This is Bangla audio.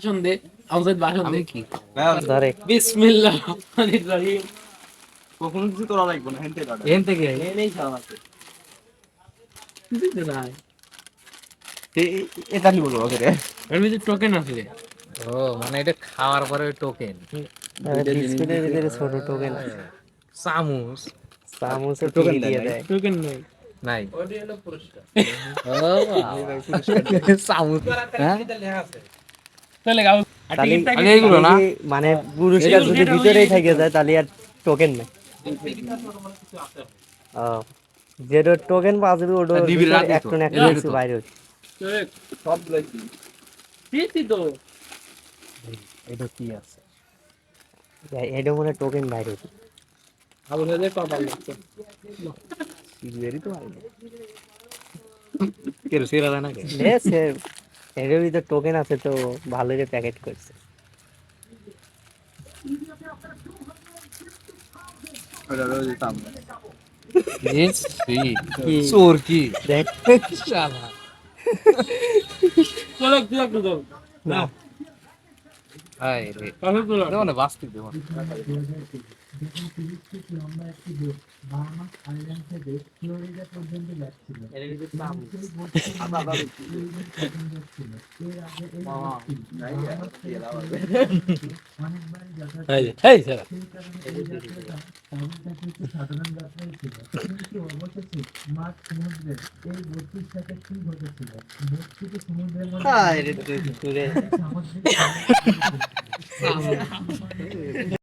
ভাষণ দে আমাদের ভাষণ দে। কি ধরে। বিসমিল্লাহ রহমানির রহিম। কখনো কিছু করা লাগবে না হেনতে কাটা। এখান থেকে এনেই খাওয়া আছে। দিতে নাই এটা নিব বলব রে? এর ভিতরে টোকেন আছে রে। ও মানে এটা খাওয়ার পরে টোকেন বিস্কুটের ভিতরে ছোট টোকেন চামচ চামচে token টোকেন দিয়ে দেয় টোকেন নেই। নাই। পুরস্কার। চামচ হ্যাঁ? তাহলে গাও মানে পুরস্কার যদি ভিতরেই থেকে যায় তাহলে আর টোকেন নেই। যেটা টোকেন পাওয়া যাবে ওটা ডিবির একটা না একটা কিছু বাইরে হচ্ছে। সব লাইছি দিতি তো এটা কি আছে? এটা মনে টোকেন বাইরে হচ্ছে। আবু হয়ে কপাল লাগছে সিগারেটই তো মারি কেন সেরা না কে সে- এটার ভিতরে টোকেন আছে তো ভালোই প্যাকেট করছে? চোর কি? দেখ। চলো একটু দাও। না। হাই রে এটা মানে বাস্তিক দেবো এটার ভিতরে 哈哈哈哈哈